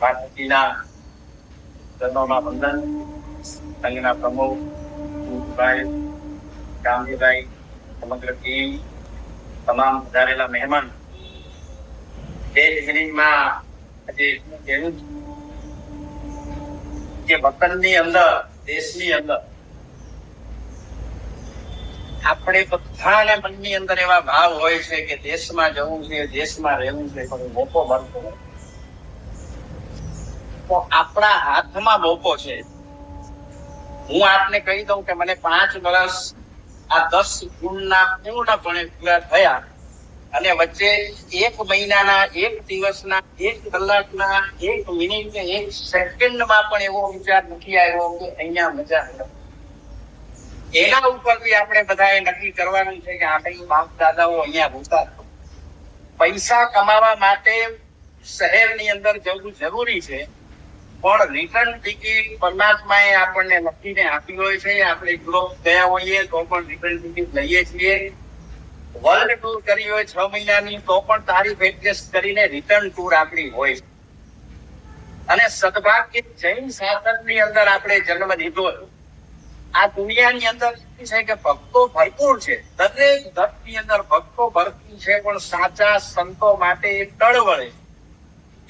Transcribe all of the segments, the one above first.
ભારતીના ચરણોમાં વંદન સંઘના પ્રમુખ ભાઈ ગાંધીભાઈ સમગ્ર ટીમ તમામ વધારેલા મહેમાન દેશ વિદેશમાં આજે કહેવું કે વતનની અંદર દેશની અંદર આપણે બધાને મનની અંદર એવા ભાવ હોય છે કે દેશમાં જવું છે દેશમાં રહેવું છે પણ મોકો મળતો નથી. આપણા હાથમાં મોકો છે. હું આપને કહી દઉં કે મને પાંચ વર્ષ આ દસ ગુણના પૂર્ણપણે પૂરા થયા અને વચ્ચે એક મહિનાના, એક દિવસના, એક કલાકના, એક મિનિટ એક સેકન્ડમાં પણ એવો વિચાર નથી આવ્યો કે અહીંયા મજા નથી એના ઉપરથી આપણે બધાએ નક્કી કરવાનું છે કે આપણે બાપ દાદાઓ અહીંયા હતા. પૈસા કમાવા માટે શહેરની અંદર જવું જરૂરી છે. પણ રિટર્ન ટિકિટ પરમાત્માએ આપણને લખીને આપી હોય છે આપણે ગ્રુપ ગયા હોઈએ તો પણ રિટર્ન ટિકિટ લઈએ છીએ વર્લ્ડ ટૂર કરી હોય છ મહિનાની તો પણ તારીખ એડજસ્ટ કરીને રિટર્ન ટૂર આપણી હોય છે. અને સદભાગ્ય જૈન શાસનની અંદર આપણે જન્મ લીધો છે. આ દુનિયાની અંદર છે કે ભક્તો ભરપૂર છે દરેક ધર્મની અંદર ભક્તો ભરપૂર છે, પણ સાચા સંતો માટે એ ટળવળે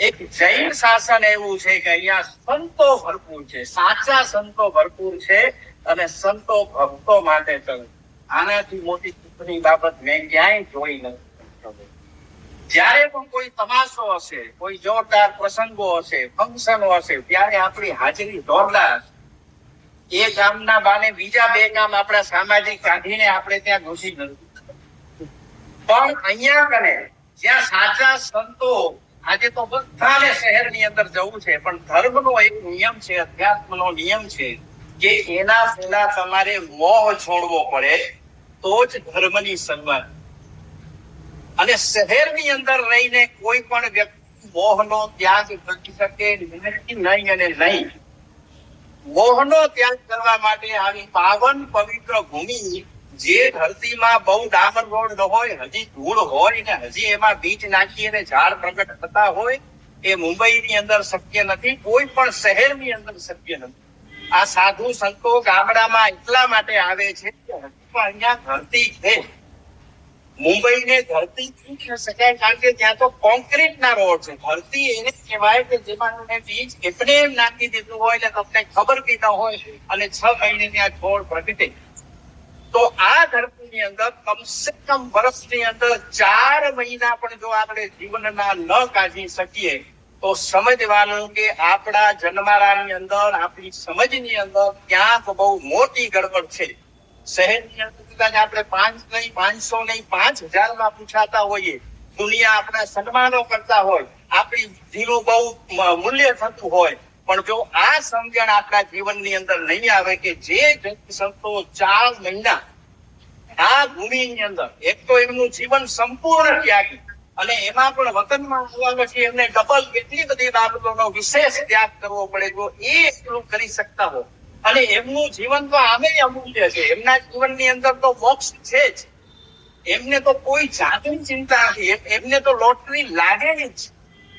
એક જૈન શાસન એવું છે કે અહીંયા સંતો ભરપૂર છે, સાચા સંતો ભરપૂર છે અને સંતો ભક્તો માટે ચલ આનાથી મોટી ચૂંટણી બાબત મેં ક્યાંય જોઈ નથી જ્યારે પણ કોઈ તમાશો હશે, કોઈ જોરદાર પ્રસંગો હશે ફંક્શનો હશે, ત્યારે આપણી હાજરી જોરદાર હશે. એ ગામના બાને બીજા બે ગામ આપણા સામાજિક કાઢીને આપણે ત્યાં ઘૂસી ગયું પણ અહીંયા કને, જ્યાં સાચા સંતો આજે તો બધાને શહેરની અંદર જવું છે, પણ ધર્મનો એક નિયમ છે, અધ્યાત્મનો નિયમ છે કે એના પહેલા તમારે મોહ છોડવો પડે તો જ ધર્મની સન્માન. અને શહેરની અંદર રહીને કોઈ પણ વ્યક્તિ મોહનો ત્યાગ કરી શકે નહીં અને નહીં. મોહનો ત્યાગ કરવા માટે આવી પાવન પવિત્ર ભૂમિ જે ધરતીમાં બહુ ડામર રોડ હોય, હજી ધૂળ હોય ને હજી એમાં બીજ નાખી અને ઝાડ પ્રગટ થતા હોય, એ મુંબઈની અંદર શક્ય નથી. કોઈ પણ શહેરની અંદર શક્ય નથી. આ સાધુ સંતો ગામડામાં એટલા માટે આવે છે કે અહીંયા ધરતી છે. મુંબઈને ધરતી કહી શકાય, કારણ કે ત્યાં તો કોન્ક્રીટ ના રોડ છે. ધરતી એને કહેવાય કે જેમાં બીજ એમને એમ નાખી દીધું હોય ને તમને ખબર બી ન હોય અને છ મહિને ત્યાં છોડ પ્રગટે. તો આ ધરતીની અંદર કમસે કમ વર્ષની અંદર ચાર મહિના પણ જો આપણે જીવનના ન કાઢી શકીએ, તો સમજવાનું કે આપણા જન્મારાની અંદર, આપણી સમજની અંદર ક્યાંક બહુ મોટી ગડબડ છે. શહેરની અંદર કદાચ આપણે પાંચ નહીં, પાંચસો નહીં, પાંચ હજારમાં પૂછાતા હોઈએ, દુનિયા આપણા સન્માનો કરતા હોય, આપણી જીનું બહુ મૂલ્ય થતું હોય પણ જો આ સમજણ આપણા જીવનની અંદર નહીં આવે કે જે સંતો ચાર મહિના આ ભૂમિની અંદર, એક તો એમનું જીવન સંપૂર્ણ ત્યાગી અને એમાં પણ વતનમાં આવવા પછી એમને ડબલ કેટલી બધી બાબતોનો વિશેષ ત્યાગ કરવો પડે જો એ એટલું કરી શકતા હો. અને એમનું જીવન તો આમે અમૂલ્ય છે. એમના જીવનની અંદર તો મોક્ષ છે જ. એમને તો કોઈ જાતની ચિંતા નથી. એમને તો લોટરી લાગે જ.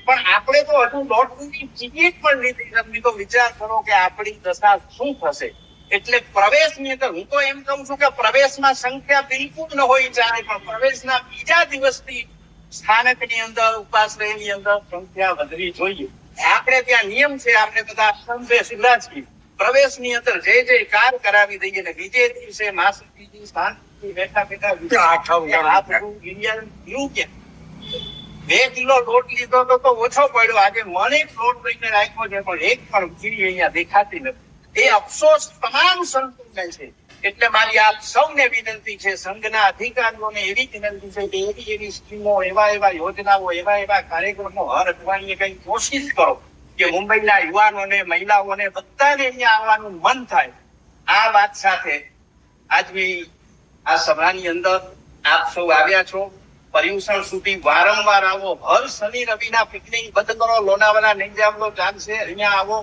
પણ આપણે તો હજુ લોટરીની ટિકિટ પણ લીધી. નથી તો વિચાર કરો કે આપણી દશા શું થશે? એટલે પ્રવેશની અંદર હું તો એમ કહું છું કે પ્રવેશમાં સંખ્યા બિલકુલ ન હોય ચાલે પણ પ્રવેશના બીજા દિવસથી સ્થાનકની અંદર ઉપાશ્રયની અંદર સંખ્યા વધવી જોઈએ. આપણે ત્યાં નિયમ છે આપણે બધા સીધા છીએ પ્રવેશની અંદર જે જે કાર કરાવી દઈએ ને બીજે દિવસે માસુકી સ્થાન બેઠા બેઠા કે આ બધું ક્યાં? બે કિલો લોટ લીધો તો તો ઓછો પડ્યો. આજે મને એક લોટ લઈને રાખ્યો છે, પણ એક પણ ખીરી અહીંયા દેખાતી નથી. એ અફસોસ તમામ સંતોને છે. એટલે મારી આપ સૌને વિનંતી છે, સંઘના અધિકારીઓને એવી વિનંતી છે કે એવી એવી સ્કીમો, એવા એવા યોજનાઓ, એવા એવા કાર્યક્રમો હર અઠવાડિયે કઈ કોશિશ કરો કે મુંબઈના યુવાનોને, મહિલાઓને બધાને અહીંયા આવવાનું મન થાય. આ વાત સાથે આજની આ સભાની અંદર આપ સૌ આવ્યા છો. પર્યુષણ સુધી વારંવાર આવો. હર શનિ રવિના પિકનિક બંધ લોનાવાલા નહીં જાવ તો ચાલશે અહીંયા આવો.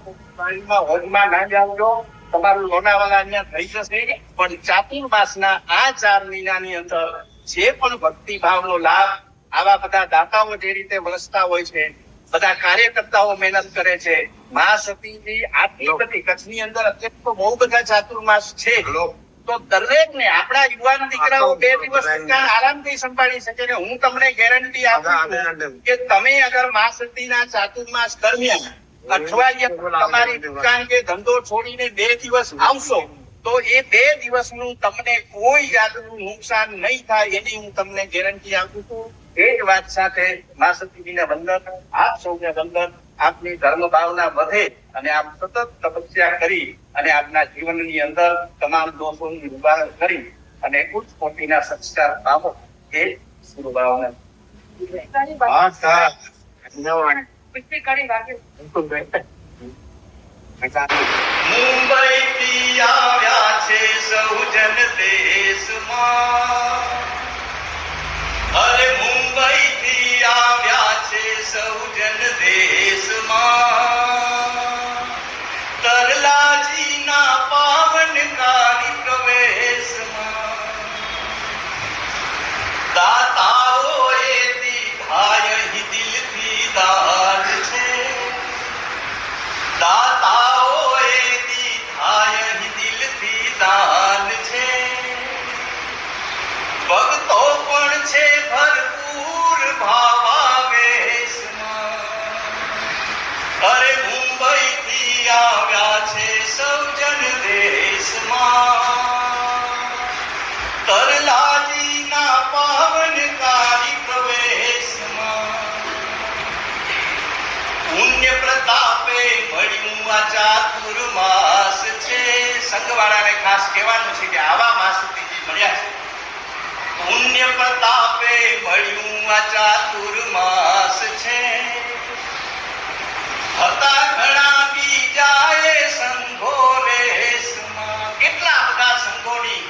હોજમાં ના જાવજો. તમારું લોનાવાલા અહીંયા થઈ જશે. પણ ચાતુર્માસના આ ચાર મહિનાની અંદર જે પણ ભક્તિ ભાવનો લાભ આવા બધા દાતાઓ જે રીતે વરસતા હોય છે, બધા કાર્યકર્તાઓ મહેનત કરે છે, મા સતીજી આટલી બધી કચ્છની અંદર અત્યારે તો બહુ બધા ચાતુર્માસ છે. તો દરેક ને આપણા યુવાન દીકરાઓ બે દિવસ આરામથી સંભાળી શકે ને હું તમને ગેરંટી આપું છું કે તમે અગર મા સતીના ચાતુર્માસ દરમિયાન અઠવાડિયા તમારી દુકાન કે ધંધો છોડીને બે દિવસ આવશો તો એ બે દિવસનું તમને કોઈ જાતનું નુકસાન નહીં થાય એની હું તમને ગેરંટી આપું છું. એ જ વાત સાથે મા સતીજીને વંદન આપ સૌને વંદન. આપની ધર્મ ભાવના વધે અને આપ સતત તપસ્યા કરી અને આપના જીવનની અંદર તમામ દોષોનું નિવારણ કરી અને ઉચ્ચ કોટીના સંસ્કાર પામો એ શુભ ભાવના આવ્યા છે સૌજન દેશમાં. અરે મુંબઈ થી આવ્યા છે સંઘવાળાને ખાસ કહેવાનું છે કે આવા માસુતીજી મળ્યા છે. પુણ્ય પ્રતાપે મળ્યું આ ચાતુર્માસ છે. હતા ઘણા બીજાએ સંઘો રેસમાં કેટલા બધા સંઘોની,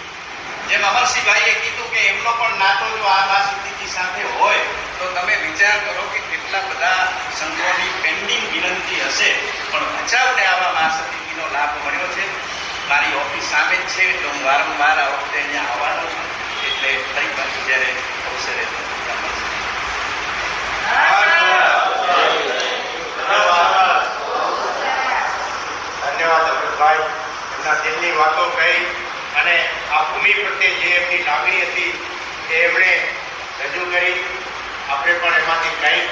જેમ અમરસિંહભાઈએ કીધું કે એમનો પણ નાતો જો આ માસુતીજી સાથે હોય, તો તમે વિચાર કરો કે કેટલા બધા સંઘોની પેન્ડિંગ વિનંતી હશે. પણ ભચાઉને આવા માસુતીજીનો લાભ મળ્યો છે. મારી ઓફિસ સામે જ છે તો હું વારંવાર આ વખતે અહીંયા આવવાનો છું એટલે ફરી પાછું જ્યારે અવસરે. ધન્યવાદ અમૃતભાઈ એમના દિલની વાતો કહી અને આ ભૂમિ પ્રત્યે જે એમની લાગણી હતી એ એમણે રજૂ કરી આપણે પણ એમાંથી કંઈક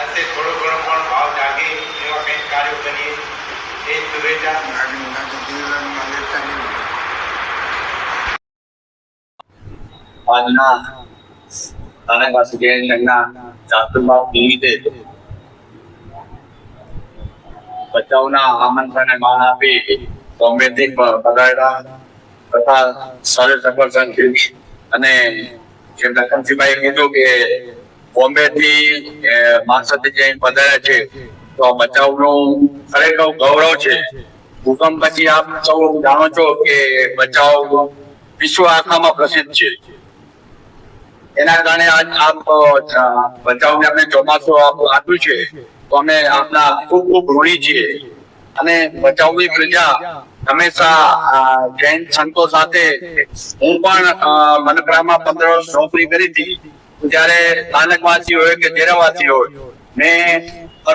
અંતે થોડો ઘણો પણ ભાવ જાગે એવા કંઈક કાર્યો કરીએ એ જ શુભેચ્છા આજના નાનકવાસી જયંતિના ચાતુર્માસ નિમિત્તે બચાવના આમંત્રણને માન આપી પ- પધારેલા તથા સરળ સંગઠન અને જેમ લખનસિંહભાઈએ કીધું કે બોમ્બેથી અ, માણસાથી જઈને પધાર્યા છે તો બચાવનું ખરેખર ગૌરવ છે. ભૂકંપ પછી આપ સૌ જાણો છો કે બચાવ વિશ્વ આખામાં પ્રસિદ્ધ છે. એના કારણે આજ આપ બચાવને આપણે ચોમાસું આપ્યું છે. તો અમે આપના ખૂબ ખૂબ ઋણી છીએ. અને બચાવની પ્રજા હંમેશા જૈન સંતો સાથે હું પણ અ, મનપરામાં પંદર વર્ષ નોકરી કરી હતી. ત્યારે સ્થાનકવાસી હોય કે ડેરાવાસી હોય મેં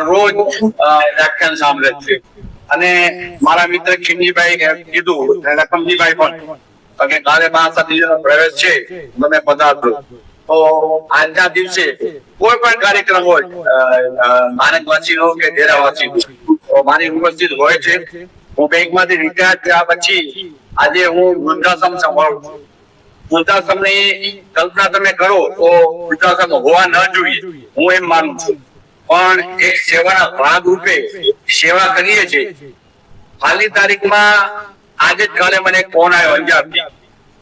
રોજ વ્યાખ્યાન સાંભળે છે. અને મારા મિત્ર ખીમજીભાઈ કીધું રકમજીભાઈ પણ કે કાલે મા સતીજીનો પ્રવેશ છે તમે પધારજો. આજના દિવસે કોઈ પણ કાર્યક્રમ હોય માનકવાસી હો કે ડેરાવાસી હો મારી ઉપસ્થિત હોય છે. હું બેંકમાંથી રિટાયર થયા પછી આજે હું વૃદ્ધાશ્રમ સંભાળું છું. વૃદ્ધાશ્રમની કલ્પના તમે કરો તો વૃદ્ધાશ્રમ હોવા ન જોઈએ, હું એમ માનું છું. પણ એક સેવાના ભાગ રૂપે સેવા કરીએ છીએ. હાલની તારીખમાં આજે જ કાલે મને ફોન આવ્યો અંજારથી.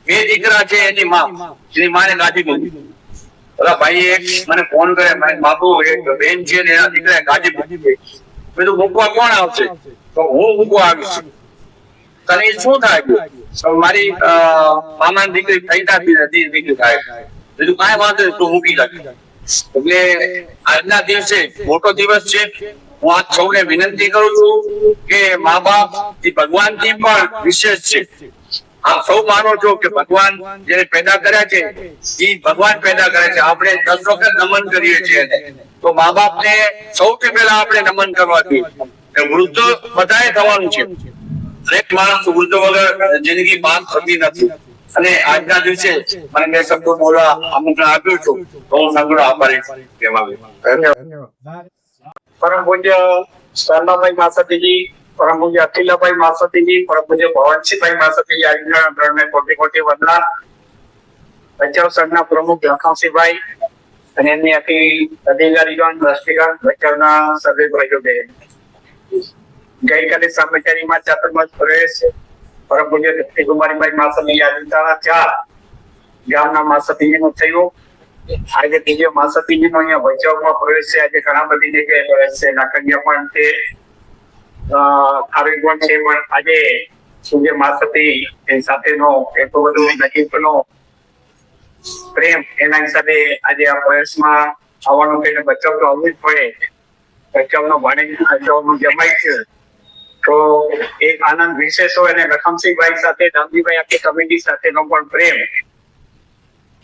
બે દીકરા છે એની માં, એની માને મૂકી ઓલા ભાઈ એક મને ફોન કરે બાપુ બેન છે ને એના ગાદી મૂકી મેં મૂકવા કોણ આવશે? તો હું મૂકવા આવીશ. તને શું થાય મારી મામા દીકરી થઈ નથી દીકરી થાય. બીજું કાંઈ વાંધો તું મૂકી લાગે એટલે આજના દિવસે મોટો દિવસ છે. હું આ સૌને વિનંતી કરું છું કે મા બાપ એ ભગવાનથી પણ વિશેષ છે. આપ સૌ માનો છો કે ભગવાન જેને પેદા કર્યા છે એ ભગવાન પેદા કરે છે. આપણે દસ વખત નમન કરીએ છીએ તો મા બાપને સૌથી પહેલા આપણે નમન કરવા જોઈએ વૃદ્ધ બધાએ થવાનું છે. દરેક માણસ વૃદ્ધ વગર જિંદગી પાર થતી નથી. અને આજના દિવસે મને બે શબ્દો બોલવા આમંત્રણ આપ્યું છું. તો હું સંગ્રહ આભારી કહેવા પરમ પૂજ્ય સ્વર્ણમય માસતીજી પરમ પૂજ્ય અખિલાભાઈ માસતીજી પરમ પૂજ્ય ભવનસિંહભાઈ માસતીજી આજના કોટી વંદના. ભચાઉ સંઘના પ્રમુખ લખનસિંહભાઈ અને એમની આખી અધિકારીગણ, દ્રષ્ટિગણ ભચાઉના સર્વે પ્રયોગે. ગઈકાલે સામચારીમાં ચાતુર્માસ પ્રવેશ પરમ પૂજ્ય કુમારીભાઈ માસતી યાદીતાના ચાર ગામના માસતીજીનું થયું. આજે બીજો માસતીજીનો અહીંયા ભચાઉમાં પ્રવેશ છે. આજે ઘણા બધી જગ્યાએ પ્રવેશ છે. નાકડિયા પણ છે. અ, છે પણ આજે સૂર્ય માસતી એ સાથેનો એટલો બધો નજીકનો પ્રેમ એના હિસાબે આજે આ પ્રયાસમાં આવવાનું કહીને બચાવ તો આવવું જ પડે. બચાવનો ભાણેજ બચાવનું જમાય છે. તો એક આનંદ વિશેષ હોય અને રખમસિંહભાઈ સાથે દામજીભાઈ આખી કમિટી સાથેનો પણ પ્રેમ.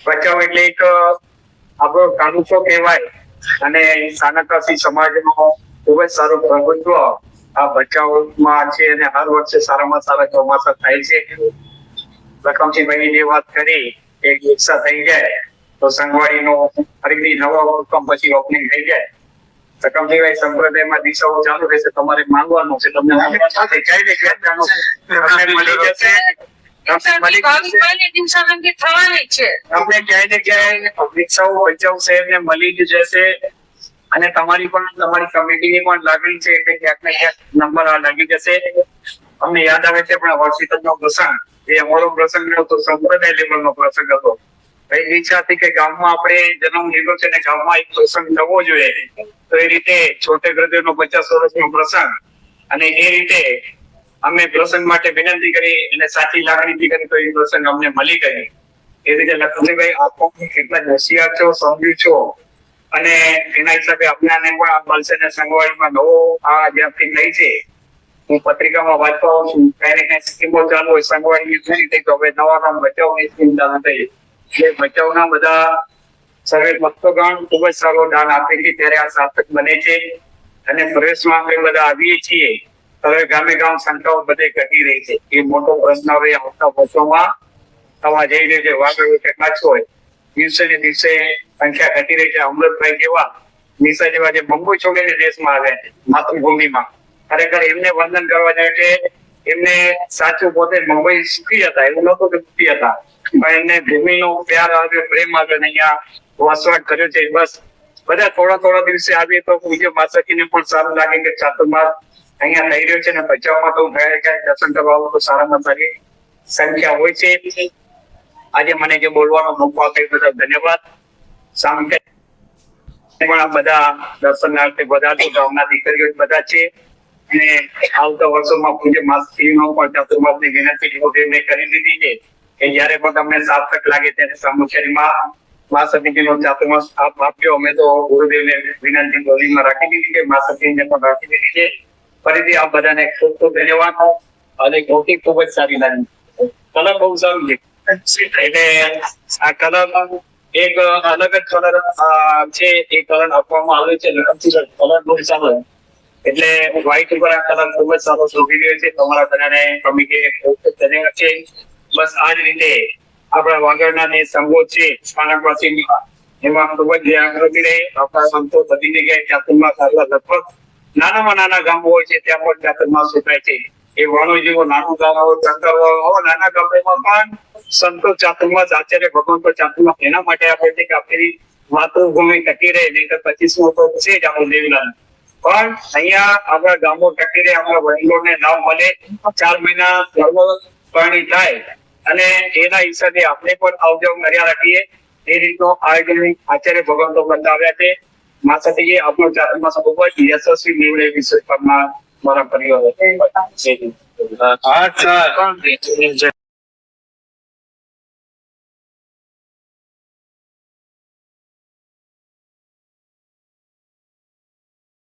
બચાવ એટલે એક આપણો તાલુકો કહેવાય અને સાનકાસી સમાજનો ખૂબ જ સારું પ્રભુત્વ. આ ભચાઉમાં છે અને હર વર્ષે સારામાં સારા ચોમાસા થાય છે લખમસિંહભાઈ જે વાત કરી એક રિક્ષા થઈ જાય તો સંગવાડીનો ફરીથી નવો હુકમ પછી ઓપનિંગ થઈ જાય રકમસિંહભાઈ સંપ્રદાયમાં દિશાઓ ચાલુ રહેશે તમારે માંગવાનું છે તમને મળી જશે આપણે ક્યાંય ને ક્યાંય રિક્ષાઓ બચાવ શહેરને મળી જ જશે અને તમારી પણ, તમારી કમિટીની પણ લાગણી છે કે ક્યાંક ને ક્યાંક નંબર આ લાગી જશે. અમને યાદ આવે છે પણ વર્ષિતનો પ્રસંગ એ અમારો પ્રસંગ નહોતો સંપ્રદાય લેવલનો પ્રસંગ હતો. એ ઈચ્છા હતી કે ગામમાં આપણે જન્મ લીધો છે ને ગામમાં એક પ્રસંગ થવો જોઈએ. તો એ રીતે છોટે હૃદયનો પચાસ વર્ષનો પ્રસંગ અને એ રીતે અમે પ્રસંગ માટે વિનંતી કરી અને સાચી લાગણીથી કરી તો એ પ્રસંગ અમને મળી ગઈ એ રીતે લક્ષ્મીભાઈ, આપ કેટલા હોશિયાર છો, સમજુ છો. અને એના હિસાબે આપણાને પણ આ ને સંગવાડીમાં નવો આ જ્યાંથી લઈ છે, હું પત્રિકામાં વાંચતો આવું છું, કઈ ને કઈ સ્કીમો ચાલુ હોય સંગવાડી થઈ તો હવે નવા નામ બચાવની સ્કીમ ચાલુ થઈ એટલે બચાવના બધા સર્વે ભક્તોગણ ખૂબ જ સારો દાન આપે છે, ત્યારે આ સાર્થક બને છે. અને પ્રવેશમાં આપણે બધા આવીએ છીએ, હવે ગામે ગામ સંખ્યાઓ બધે ઘટી રહી છે. એ મોટો પ્રશ્ન હવે આવતા વર્ષોમાં થવા જઈ રહ્યો છે વાગડ કે કાચો હોય દિવસે ને દિવસે સંખ્યા ઘટી રહી છે. અમૃતભાઈ જેવા નિશા જેવા જે બંબુ છોડીને દેશમાં આવે છે, માતૃભૂમિમાં. ખરેખર એમને વંદન કરવા જાય છે. એમને સાચું પોતે મુંબઈ સુખી હતા એવું નહોતું કે સુખી હતા પણ એમને ભૂમિનો પ્યાર આવ્યો પ્રેમ આવ્યો ને અહીંયા વસવાટ કર્યો છે. બસ, બધા થોડા થોડા દિવસે આવીએ તો પૂજ્ય માતાજીને પણ સારું લાગે કે ચાતુર્માસ અહીંયા થઈ રહ્યો છે ને બચાવમાં તો ગયા દર્શન કરવા તો સારામાં સારી સંખ્યા હોય છે. આજે મને જે બોલવાનો મોકો આપ્યો બદલ ધન્યવાદ. સામે પણ બધા દર્શનાર્થે બધા તો ગામના દીકરીઓ બધા છે. અને આવતા વર્ષોમાં પૂજ્ય માસનો પણ ચતુર્માસની વિનંતી ગુરુદેવને કરી દીધી છે કે જ્યારે પણ તમને સાર્થક લાગે ત્યારે સામુખેરીમાં મા સતીજીનો ચાતુર્માસ આપ આપ્યો. અમે તો ગુરુદેવને વિનંતી ગોલીમાં રાખી દીધી છે, મા સતીજીને પણ રાખી દીધી છે. ફરીથી આપ બધાને ખૂબ ખૂબ ધન્યવાદ. અને ગોટી ખૂબ જ સારી લાગી. કલર બહુ સારું છે. એટલે વ્હાઈટ ઉપર આ કલર ખૂબ જ સારો શોભી રહ્યો છે. તમારા બધાને કમિટી ધન્યવાદ છે બસ આ જ રીતે આપણા વાગડના જે સંઘો છે એમાં ખૂબ જ જાગૃતિ રહે આપણા સંતો બધી જગ્યાએ ચાતુર્માસ આટલા લગભગ નાનામાં નાના ગામો હોય છે, ત્યાં પણ ચાતુર્માસ શોધાય છે. એ વણો જેવો નાનું હોય. નાના ગામડામાં પણ સંતો ચાતુર્માસ આચાર્ય ભગવાન પર ચાતુર્માસ એના માટે આપે છે કે આપણી માતૃભૂમિ ટકી રહે, નહીં તો પચીસમો તો છે જ આપણું દેવીલાલ. પણ અહીંયા આપણા ગામો ટકી રહે, આપણા વડીલોને નામ મળે, ચાર મહિના ધર્મ પાણી થાય અને એના હિસાબે આપણે પણ આવજાવ કર્યા રાખીએ. એ રીતનો આયોજન આચાર્ય ભગવાન તો બતાવ્યા છે. માથાથી આપણો ચાતુર્માસ ખૂબ જ યશસ્વી નીવડે વિશેષ મારા પરિવાર